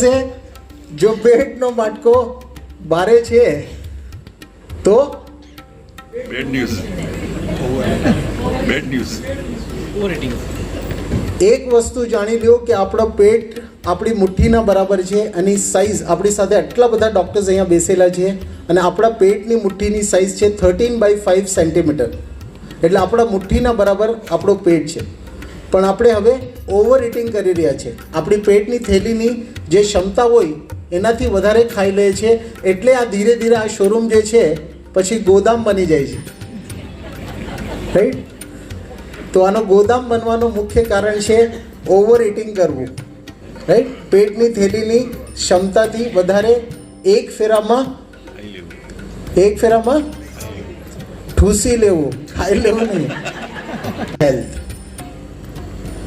છે જો પેટનો માટકો બારે છે તો? બેડ ન્યૂઝ બેડ ન્યૂઝ એક વસ્તુ જાણી લ્યો કે આપણો પેટ આપણી મુઠ્ઠીના બરાબર છે અને સાઈઝ આપણી સાથે આટલા બધા ડૉક્ટર્સ અહીંયા બેસેલા છે અને આપણા પેટની મુઠ્ઠીની સાઈઝ છે થર્ટીન બાય ફાઇવ સેન્ટીમીટર એટલે આપણા મુઠ્ઠીના બરાબર આપણો પેટ છે. પણ આપણે હવે ઓવર ઇટિંગ કરી રહ્યા છે. આપણી પેટની થેલીની જે ક્ષમતા હોય, એનાથી વધારે ખાઈ લે છે. એટલે આ ધીરે ધીરે આ શોરૂમ જે છે, પછી ગોદામ બની જાય છે. રાઈટ તો આનો ગોદામ બનવાનું મુખ્ય કારણ છે ઓવર ઇટિંગ કરવું. રાઈટ પેટની થેલીની ક્ષમતાથી વધારે એક ફેરામાં એક ફેરામાં ઠૂસી લેવું. ખાઈ લેવું નહીં. હેલ્થ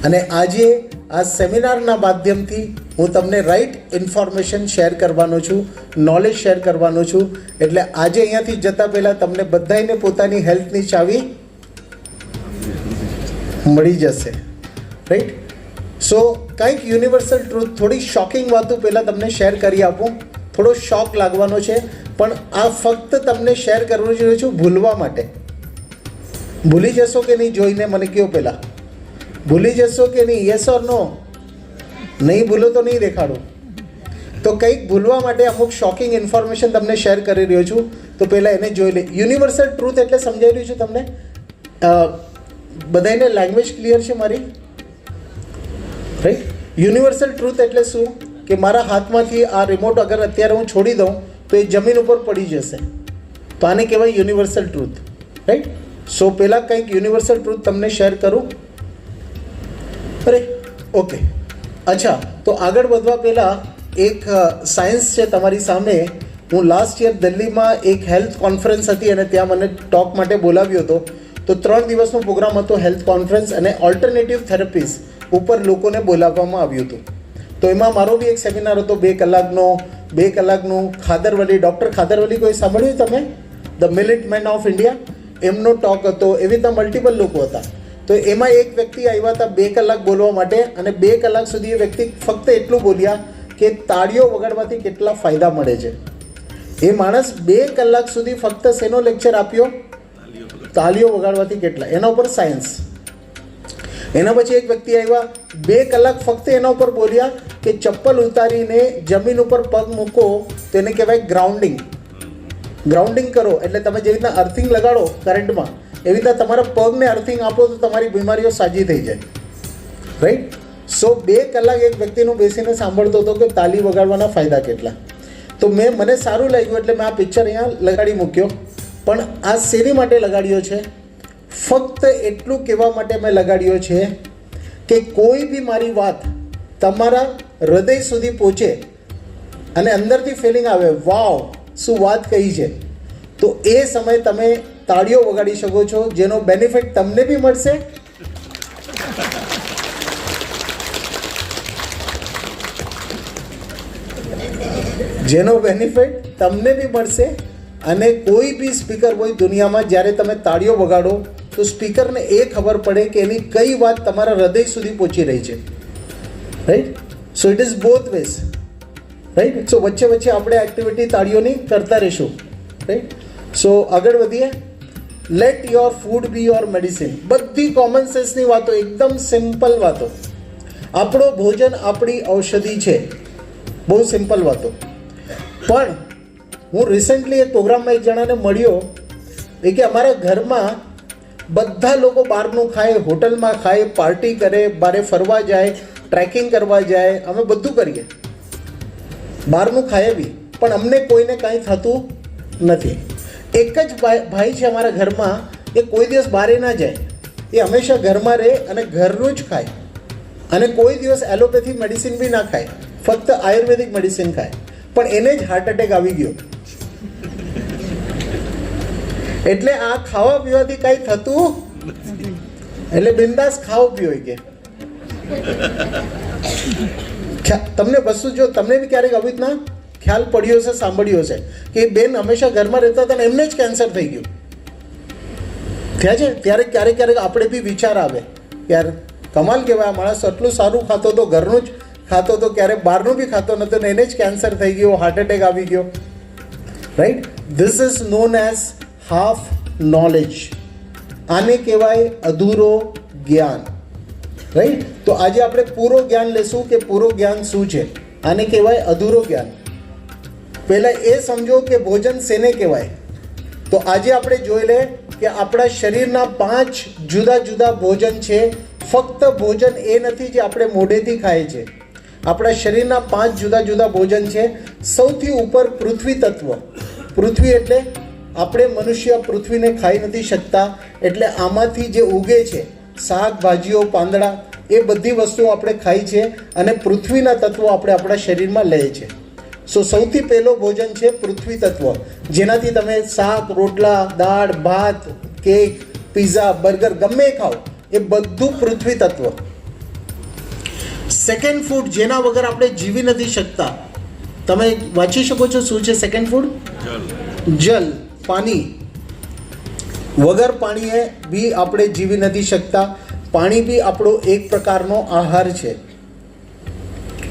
અને આજે આ સેમિનારના માધ્યમથી હું તમને રાઈટ ઇન્ફોર્મેશન શેર કરવાનો છું નોલેજ શેર કરવાનો છું. એટલે આજે અહીંયાથી જતાં પહેલાં તમને બધાને પોતાની હેલ્થની ચાવી મળી જશે. રાઈટ સો કંઈક યુનિવર્સલ ટ્રુથ થોડી શોકિંગ વાતો પહેલાં તમને શેર કરી આપું. થોડો શોક લાગવાનો છે, પણ આ ફક્ત તમને શેર કરવું જોઈએ છું ભૂલવા માટે. ભૂલી જશો કે નહીં જોઈને મને કહો પહેલાં? ભૂલી જશો કે નહીં? યસ ઓર નો નહીં ભૂલો તો નહીં દેખાડો. તો કંઈક ભૂલવા માટે અમુક શોકિંગ ઇન્ફોર્મેશન તમને શેર કરી રહ્યો છું. તો પહેલાં એને જોઈ લે. યુનિવર્સલ ટ્રુથ એટલે સમજાઈ રહ્યું છે તમને? બધાને લેંગ્વેજ ક્લિયર છે મારી? રાઈટ યુનિવર્સલ ટ્રુથ એટલે શું? કે મારા હાથમાંથી આ રિમોટ અગર અત્યારે હું છોડી દઉં, તો એ જમીન ઉપર પડી જશે. તો આને કહેવાય યુનિવર્સલ ટ્રુથ રાઈટ સો પહેલાં કંઈક યુનિવર્સલ ટ્રુથ તમને શેર કરું. અરે ઓકે અચ્છા, તો આગળ વધવા પહેલાં એક સાયન્સ છે તમારી સામે. હું લાસ્ટ યર દિલ્હીમાં એક હેલ્થ કોન્ફરન્સ હતી અને ત્યાં મને ટોક માટે બોલાવ્યો હતો. તો ત્રણ દિવસનો પ્રોગ્રામ હતો હેલ્થ કોન્ફરન્સ અને ઓલ્ટરનેટિવ થેરપીસ ઉપર લોકોને બોલાવવામાં આવ્યું હતું. તો એમાં મારો બી એક સેમિનાર હતો, બે કલાકનો, બે કલાકનું. ખાદરવલી ડૉક્ટર ખાદરવલી કોઈ સાંભળ્યું તમે? The millet man of India એમનો ટોક હતો, એવી રીતના મલ્ટિપલ લોકો હતા. તો એમાં એક વ્યક્તિ આવ્યા હતા બે કલાક બોલવા માટે અને બે કલાક સુધી એ વ્યક્તિ ફક્ત એટલું બોલ્યા કે તાળીઓ વગાડવાથી કેટલા ફાયદા મળે છે. એ માણસ બે કલાક સુધી ફક્ત શેનો લેક્ચર આપ્યો? તાળીઓ વગાડવાથી કેટલા? એના ઉપર સાયન્સ એના પછી એક વ્યક્તિ આવ્યા, બે કલાક ફક્ત એના ઉપર બોલ્યા કે ચપ્પલ ઉતારીને જમીન ઉપર પગ મૂકો, તો એને કહેવાય ગ્રાઉન્ડિંગ ગ્રાઉન્ડિંગ કરો, એટલે તમે જેવી રીતના અર્થિંગ લગાડો કરંટમાં એવી રીતના તમારા પગને અર્થિંગ આપો તો તમારી બીમારીઓ સાજી થઈ જાય. રાઈટ સો બે કલાક એક વ્યક્તિનું બેસીને સાંભળતો હતો કે તાલી વગાડવાના ફાયદા કેટલા. તો મેં, મને સારું લાગ્યું એટલે મેં આ પિક્ચર અહીંયા લગાડી મૂક્યો. પણ આ શેની માટે લગાડ્યો છે? ફક્ત એટલું કહેવા માટે મેં લગાડ્યો છે કે કોઈ બી મારી વાત તમારા હૃદય સુધી પહોંચે અને અંદરથી ફિલિંગ આવે, વાવ, શું વાત કહી છે? તો એ સમયે તમે તાળીઓ વગાડી શકો છો, જેનો બેનિફિટ તમને બી મળશે. જેનો બેનિફિટ તમને બી મળશે અને કોઈ બી સ્પીકર હોય દુનિયામાં, જ્યારે તમે તાળીઓ વગાડો, તો સ્પીકરને એ ખબર પડે કે એની કઈ વાત તમારા હૃદય સુધી પહોંચી રહી છે. Right so it is both ways right so વચ્ચે વચ્ચે આપણે એક્ટિવિટી તાળીઓની કરતા રહીશું. રાઈટ સો આગળ વધીએ. Let your food be your medicine બધી કોમન સેન્સની વાતો, એકદમ સિમ્પલ વાતો. આપણો ભોજન આપણી ઔષધિ છે. બહુ સિમ્પલ વાતો. પણ, હું રિસેન્ટલી એક પ્રોગ્રામમાં એક જણાને મળ્યો, એ કે અમારા ઘરમાં બધા લોકો બહારનું ખાય, હોટલમાં ખાય પાર્ટી કરે, બારે ફરવા જાય ટ્રેકિંગ કરવા જાય, અમે બધું કરીએ. બહારનું ખાઈએ બી પણ અમને કોઈને કાંઈ થતું નથી. એક જ ભાઈ છે અમારા ઘરમાં, એ કોઈ દિવસ બહારે ના જાય. એ હંમેશા ઘરમાં રહે અને ઘરનું જ ખાય. અને કોઈ દિવસ એલોપેથી મેડિસિન બી ના ખાય. ફક્ત આયુર્વેદિક મેડિસિન ખાય. પણ એને જ હાર્ટ એટેક આવી ગયો. એટલે આ ખાવા પીવાથી કાંઈ થતું એટલે બિંદાસ ખાઓ પીઓ કે. તમને વસ્તુ જો, તમને બી ક્યારેક આવી રીતના ખ્યાલ પડ્યો છે, સાંભળ્યો છે કે બેન હંમેશા ઘરમાં રહેતા હતા ને એમને જ કેન્સર થઈ ગયું. થયા છે? ત્યારે ક્યારેક ક્યારેક આપણે બી વિચાર આવે યાર, કમાલ કહેવાય આ માણસ આટલું સારું ખાતો તો ઘરનું જ ખાતો તો ક્યારે બહારનું બી ખાતો નહોતો ને એને જ કેન્સર થઈ ગયો હાર્ટ એટેક આવી ગયો. Right this is known as half knowledge આને કહેવાય અધૂરો જ્ઞાન. રાઈટ તો આજે આપણે પૂરો જ્ઞાન લેશું કે પૂરો જ્ઞાન શું છે? આને કહેવાય અધૂરો જ્ઞાન. પહેલાં એ સમજો કે ભોજન શેને કહેવાય? તો આજે આપણે જોઈ લે કે આપણા શરીરના પાંચ જુદા જુદા ભોજન છે. ફક્ત ભોજન એ નથી જે આપણે મોઢેથી ખાઈએ છે. આપણા શરીરના પાંચ જુદા જુદા ભોજન છે. સૌથી ઉપર પૃથ્વી તત્વ. પૃથ્વી એટલે આપણે મનુષ્ય પૃથ્વીને ખાઈ નથી શકતા. એટલે આમાંથી જે ઉગે છે શાકભાજીઓ પાંદડા, એ બધી વસ્તુઓ આપણે ખાઈ છે અને પૃથ્વીના તત્વો આપણે આપણા શરીરમાં લઈએ છે. સો સૌથી પહેલો ભોજન છે પૃથ્વી તત્વ. જેનાથી તમે શાક રોટલા દાળ ભાત કેક પીઝા બર્ગર ગમે ખાઓ એ બધું પૃથ્વી તત્વ. સેકન્ડ ફૂડ જેના વગર આપણે જીવી નથી શકતા. તમે વાંચી શકો છો શું છે સેકન્ડ ફૂડ જલ. જલ પાણી. વગર પાણીએ બી આપણે જીવી નથી શકતા. પાણી બી આપણો એક પ્રકારનો આહાર છે.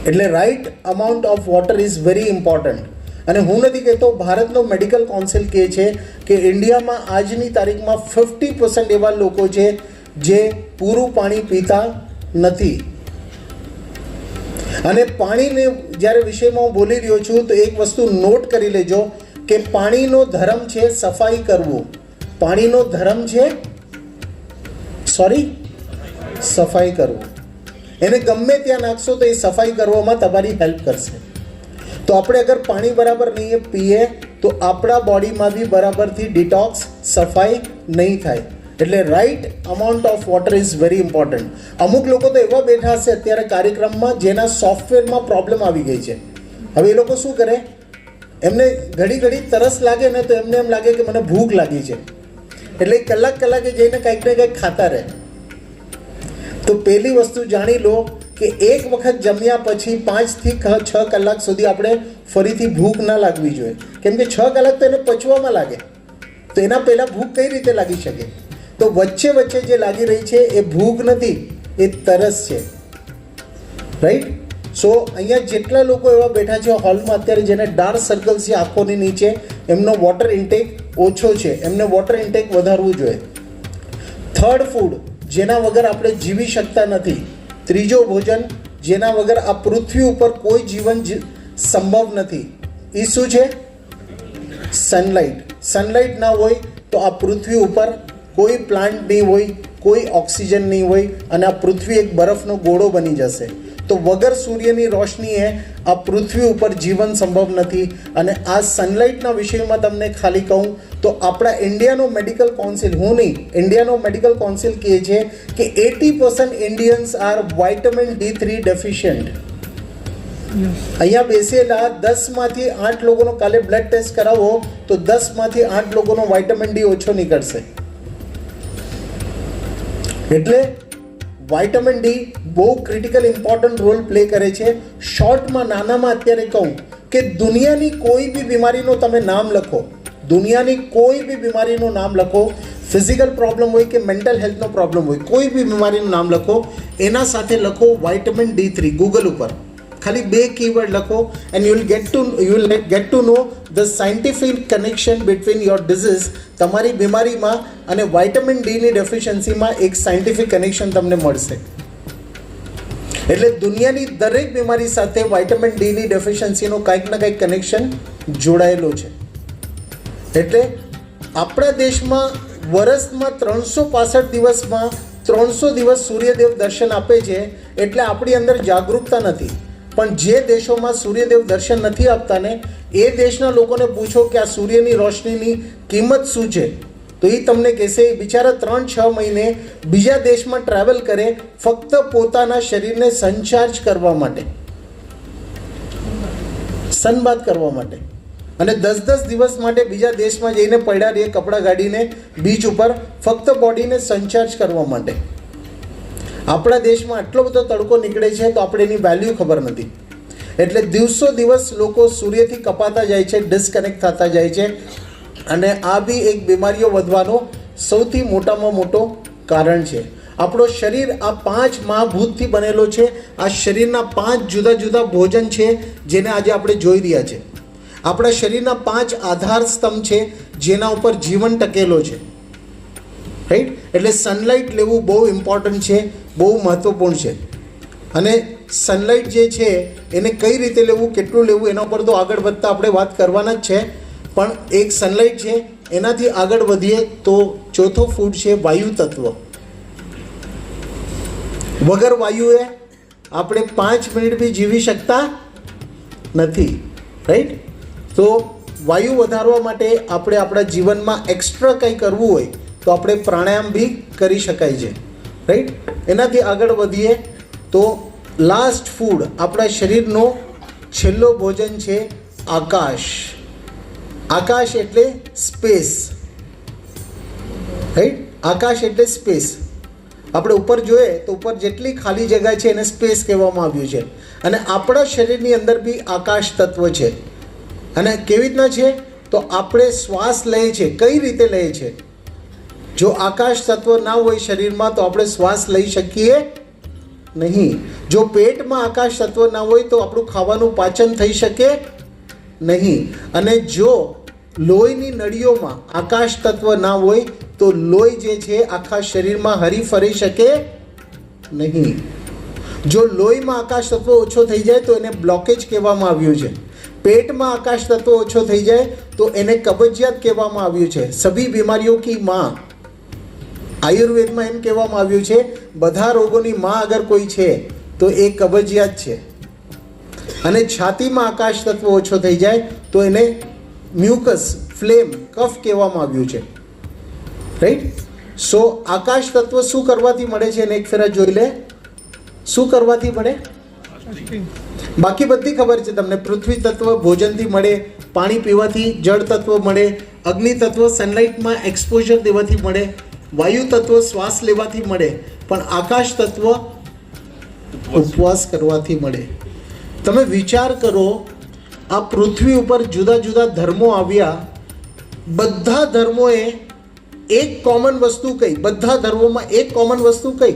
એટલે right amount of water is very important અને હું નથી કહેતો, ભારતનો મેડિકલ કાઉન્સિલ કહે છે કે ઇન્ડિયામાં આજની તારીખમાં ફિફ્ટી પર્સન્ટ એવા લોકો છે જે પૂરું પાણી પીતા નથી. અને પાણીને જ્યારે વિષયમાં હું બોલી રહ્યો છું, તો એક વસ્તુ નોટ કરી લેજો કે પાણીનો ધર્મ છે સફાઈ કરવું. પાણીનો ધર્મ છે સોરી સફાઈ કરવું. એને ગમે ત્યાં નાખશો તો એ સફાઈ કરવામાં તમારી હેલ્પ કરશે. તો આપણે અગર પાણી બરાબર નહીં પીએ, તો આપણા બોડીમાં બી બરાબરથી ડિટોક્સ સફાઈ નહીં થાય. એટલે right amount of water is very important અમુક લોકો તો એવા બેઠા હશે અત્યારે કાર્યક્રમમાં જેના સોફ્ટવેરમાં પ્રોબ્લેમ આવી ગઈ છે. હવે એ લોકો શું કરે? એમને ઘડી ઘડી તરસ લાગે ને તો એમને એમ લાગે કે મને ભૂખ લાગી છે. એટલે કલાક કલાકે જઈને કંઈક ને કંઈક ખાતા રહે. તો પહેલી વસ્તુ જાણી લો કે એક વખત જમ્યા પછી પાંચથી છ કલાક સુધી આપણે ફરીથી ભૂખ ના લાગવી જોઈએ. કેમ કે છ કલાક તો એને પચવામાં લાગે. તો એના પહેલાં ભૂખ કઈ રીતે લાગી શકે? તો વચ્ચે વચ્ચે જે લાગી રહી છે એ ભૂખ નથી, એ તરસ છે. રાઈટ સો અહીંયા જેટલા લોકો એવા બેઠા છે હોલમાં અત્યારે જેને ડાર્ક સર્કલ્સ છે આંખોની નીચે, એમનો વોટર ઇન્ટેક ઓછો છે. એમને વોટર ઇન્ટેક વધારવું જોઈએ. થર્ડ ફૂડ જેના વગર આપણે જીવી શકતા નથી. ત્રીજો ભોજન, જેના વગર આ પૃથ્વી ઉપર કોઈ જીવન સંભવ નથી. એ શું છે? સનલાઇટ સનલાઇટ ના હોય તો આ પૃથ્વી ઉપર કોઈ પ્લાન્ટ નહીં હોય, કોઈ ઓક્સિજન નહીં હોય અને આ પૃથ્વી એક બરફનો ગોળો બની જશે. તો વગર સૂર્યની રોશનીએ આ પૃથ્વી ઉપર જીવન સંભવ નથી. અને આ સનલાઇટના વિષયમાં તમને ખાલી કહું તો આપણા ઇન્ડિયાનો મેડિકલ કાઉન્સિલ હું નહીં, ઇન્ડિયાનો મેડિકલ કાઉન્સિલ કહે છે કે eighty percent Indians are vitamin D three deficient અહીંયા બેસેલા દસમાંથી આઠ લોકોનો કાલે બ્લડ ટેસ્ટ કરાવો તો દસમાંથી આઠ લોકોનો વાઇટામિન ડી ઓછો નીકળશે. એટલે વાઇટામિન ડી બહુ ક્રિટિકલ ઇમ્પોર્ટન્ટ રોલ પ્લે કરે છે. શોર્ટમાં નાનામાં અત્યારે કહું કે દુનિયાની કોઈ બી બીમારીનું તમે નામ લખો, દુનિયાની કોઈ બી બીમારીનું નામ લખો ફિઝિકલ પ્રોબ્લેમ હોય કે મેન્ટલ હેલ્થનો પ્રોબ્લેમ હોય, કોઈ બી બીમારીનું નામ લખો, એના સાથે લખો વાઇટામિન ડી થ્રી ગૂગલ ઉપર. ખાલી બે કીવર્ડ લખો and you will get to you will get to know the scientific connection between your disease તમારી બીમારીમાં અને વાઇટામિન ડીની ડેફિશિયન્સીમાં એક સાયન્ટિફિક કનેક્શન તમને મળશે. એટલે દુનિયાની દરેક બીમારી સાથે વાઇટામિન ડીની ડેફિશિયન્સીનો કંઈક ના કાંઈક કનેક્શન જોડાયેલો છે. એટલે આપણા દેશમાં વર્ષમાં ત્રણસો પાસઠ દિવસમાં ત્રણસો દિવસ સૂર્યદેવ દર્શન આપે છે, એટલે આપણી અંદર જાગૃતતા નથી. પણ જે દેશોમાં સૂર્યદેવ દર્શન નથી આપતા ને એ દેશના લોકોને પૂછો કે આ સૂર્યની રોશનીની કિંમત શું છે? તો એ તમને કહેશે, એ બિચારા ત્રણ છ મહિને બીજા દેશમાં ટ્રાવેલ કરે, ફક્ત પોતાના શરીરને સંચાર્જ કરવા માટે. સનબાદ કરવા માટે. અને દસ દસ દિવસ માટે બીજા દેશમાં જઈને પડ્યા રહીએ કપડાં ગાડીને બીચ ઉપર ફક્ત બોડીને સંચાર્જ કરવા માટે. આપણા દેશમાં આટલો બધો તડકો નીકળે છે તો આપણે એની વેલ્યુ ખબર નથી. એટલે દિવસો દિવસ લોકો સૂર્યથી કપાતા જાય છે ડિસ્કનેક્ટ થતા જાય છે અને આ બી એક બીમારીઓ વધવાનો સૌથી મોટામાં મોટો કારણ છે. આપણો શરીર આ પાંચ મહાભૂતથી બનેલો છે. આ શરીરના પાંચ જુદા જુદા ભોજન છે જેને આજે આપણે જોઈ રહ્યા છે. આપણા શરીરના પાંચ આધાર સ્તંભ છે જેના ઉપર જીવન ટકેલો છે. રાઈટ એટલે સનલાઇટ લેવું બહુ ઇમ્પોર્ટન્ટ છે, બહુ મહત્વપૂર્ણ છે. અને સનલાઇટ જે છે, એને કઈ રીતે લેવું, કેટલું લેવું, એના ઉપર તો આગળ વધતા આપણે વાત કરવાના જ છે. પણ એક સનલાઇટ છે, એનાથી આગળ વધીએ તો ચોથો ફૂડ છે વાયુ તત્વ. વગર વાયુએ આપણે પાંચ મિનિટ બી જીવી શકતા નથી. રાઈટ તો વાયુ વધારવા માટે આપણે આપણા જીવનમાં એક્સ્ટ્રા કંઈ કરવું હોય તો આપણે પ્રાણાયામ બી કરી શકાય છે રાઈટ એનાથી આગળ વધીએ તો લાસ્ટ ફૂડ આપણા શરીરનો છેલ્લો ભોજન છે આકાશ. આકાશ એટલે સ્પેસ રાઈટ આકાશ એટલે સ્પેસ આપણે ઉપર જોઈએ તો ઉપર જેટલી ખાલી જગ્યા છે એને સ્પેસ કહેવામાં આવ્યું છે. અને આપણા શરીરની અંદર બી આકાશ તત્વ છે. અને કેવી રીતના છે? તો આપણે શ્વાસ લઈએ છીએ કઈ રીતે લઈએ છે? જો આકાશ તત્વ ના હોય શરીરમાં, તો આપણે શ્વાસ લઈ શકીએ નહીં. જો પેટમાં આકાશ તત્વ ના હોય, તો આપણું ખાવાનું પાચન થઈ શકે નહીં. અને જો લોહીની નળીઓમાં આકાશ તત્વ ના હોય, તો લોહી જે છે, આખા શરીરમાં હરી ફરી શકે નહીં. જો લોહીમાં આકાશ તત્વ ઓછો થઈ જાય, તો એને બ્લોકેજ કહેવામાં આવ્યું છે. પેટમાં આકાશ તત્વ ઓછો થઈ જાય, તો એને કબજિયાત કહેવામાં આવ્યું છે. સભી બીમારીઓ કી માં આયુર્વેદમાં એમ કહેવામાં આવ્યું છે, બધા રોગોની માં અગર કોઈ છે, તો એ કબજિયાત છે. અને છાતીમાં આકાશ તત્વ ઓછો થઈ જાય, તો એને મ્યુકસ ફ્લેમ કફ કહેવામાં આવ્યું છે. રાઈટ સો આકાશ તત્વ શું કરવાથી મળે છે? એને એક ફેરા જોઈ લે. શું કરવાથી મળે? બાકી બધી ખબર છે તમને. પૃથ્વી તત્વ ભોજનથી મળે, પાણી પીવાથી જળ તત્વ મળે, અગ્નિ તત્વ સનલાઇટમાં એક્સપોઝર દેવાથી મળે વાયુ તત્વ શ્વાસ લેવાથી મળે, પણ આકાશ તત્વ ઉપવાસ કરવાથી મળે. તમે વિચાર કરો, આ પૃથ્વી ઉપર જુદા જુદા ધર્મો આવ્યા. બધા ધર્મોએ એક કોમન વસ્તુ કઈ બધા ધર્મોમાં એક કોમન વસ્તુ કઈ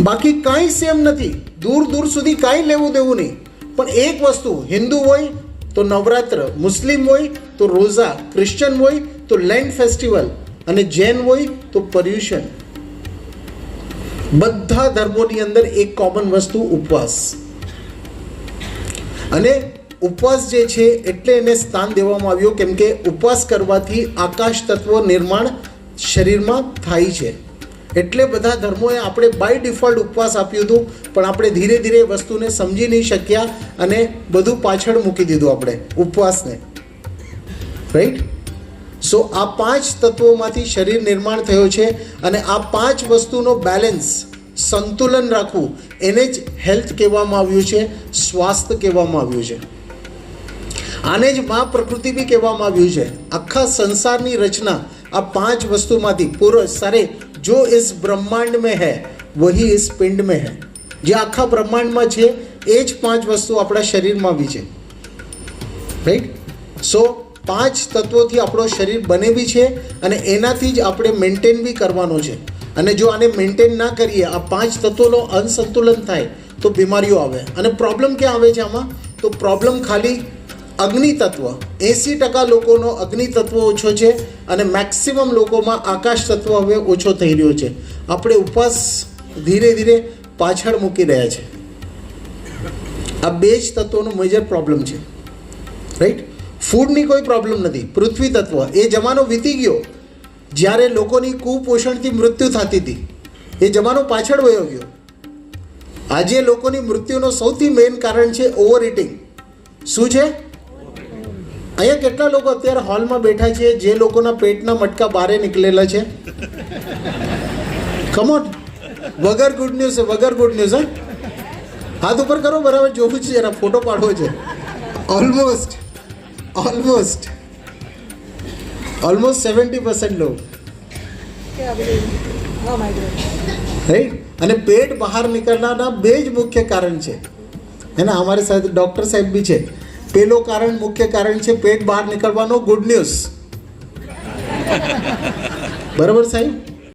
બાકી કાંઈ સેમ નથી. દૂર દૂર સુધી કાંઈ લેવું દેવું નહીં. પણ એક વસ્તુ, હિન્દુ હોય તો નવરાત્ર, મુસ્લિમ હોય તો રોઝા, ક્રિશ્ચન હોય તો લેન્ડ ફેસ્ટિવલ અને જૈન હોય તો પર્યુષણ બધા ધર્મોની અંદર એક કોમન વસ્તુ ઉપવાસ. અને ઉપવાસ જે છે એટલે એને સ્થાન દેવામાં આવ્યું કેમ કે ઉપવાસ કરવાથી આકાશ તત્વ નિર્માણ શરીરમાં થાય છે. એટલે બધા ધર્મોએ આપણે બાય ડિફોલ્ટ ઉપવાસ આપ્યું હતું, પણ આપણે ધીરે ધીરે વસ્તુને સમજી નહીં શક્યા અને બધું પાછળ મૂકી દીધું આપણે ઉપવાસને. રાઈટ સો આ પાંચ તત્વોમાંથી શરીર નિર્માણ થયો છે અને આ પાંચ વસ્તુનો બેલેન્સ સંતુલન રાખવું એને જ હેલ્થ કહેવામાં આવ્યું છે, સ્વાસ્થ્ય કહેવામાં આવ્યું છે. આને જ મા પ્રકૃતિ બી કહેવામાં આવ્યું છે. આખા સંસારની રચના આ પાંચ વસ્તુમાંથી પૂરો સરે જો ઇસ બ્રહ્માંડ મેં હૈ, વહી ઇસ પિંડ મેં હૈ. જે આખા બ્રહ્માંડમાં છે, એ જ પાંચ વસ્તુ આપણા શરીરમાં બી છે. રાઈટ સો પાંચ તત્વોથી આપણો શરીર બને બી છે અને એનાથી જ આપણે મેન્ટેન બી કરવાનો છે. અને જો આને મેન્ટેન ના કરીએ, આ પાંચ તત્વોનો અનસંતુલન થાય, તો બીમારીઓ આવે. અને પ્રોબ્લેમ ક્યાં આવે છે આમાં? તો પ્રોબ્લેમ ખાલી અગ્નિ તત્વ. એંસી ટકા લોકોનો અગ્નિ તત્વ ઓછો છે અને મેક્સિમમ લોકોમાં આકાશ તત્વ હવે ઓછો થઈ રહ્યો છે. આપણે ઉપવાસ ધીરે ધીરે પાછળ મૂકી રહ્યા છે. આ બે જ તત્વોનો મેજર પ્રોબ્લેમ છે. રાઈટ ફૂડની કોઈ પ્રોબ્લેમ નથી. પૃથ્વી તત્વ, એ જમાનો વીતી ગયો જ્યારે લોકોની કુપોષણથી મૃત્યુ થતી હતી. એ જમાનો પાછળ વયો ગયો. આજે લોકોની મૃત્યુનો સૌથી મેઇન કારણ છે ઓવર ઇટિંગ શું છે? અહીંયા કેટલા લોકો અત્યારે હોલમાં બેઠા છે જે લોકોના પેટના મટકા બારે નીકળેલા છે? કમોન વગર ગુડ ન્યૂઝ વગર ગુડ ન્યૂઝ હાથ ઉપર કરો, બરાબર? જોવું છે, જરા ફોટો પાડવો છે. Almost almost almost seventy percent લોક રાઈટ અને પેટ બહાર નીકળનારના બે જ મુખ્ય કારણ છે. હે ને અમારી સાથે ડૉક્ટર સાહેબ બી છે. પેલો કારણ મુખ્ય કારણ છે પેટ બહાર નીકળવાનો ગુડ ન્યૂઝ બરાબર સાહેબ?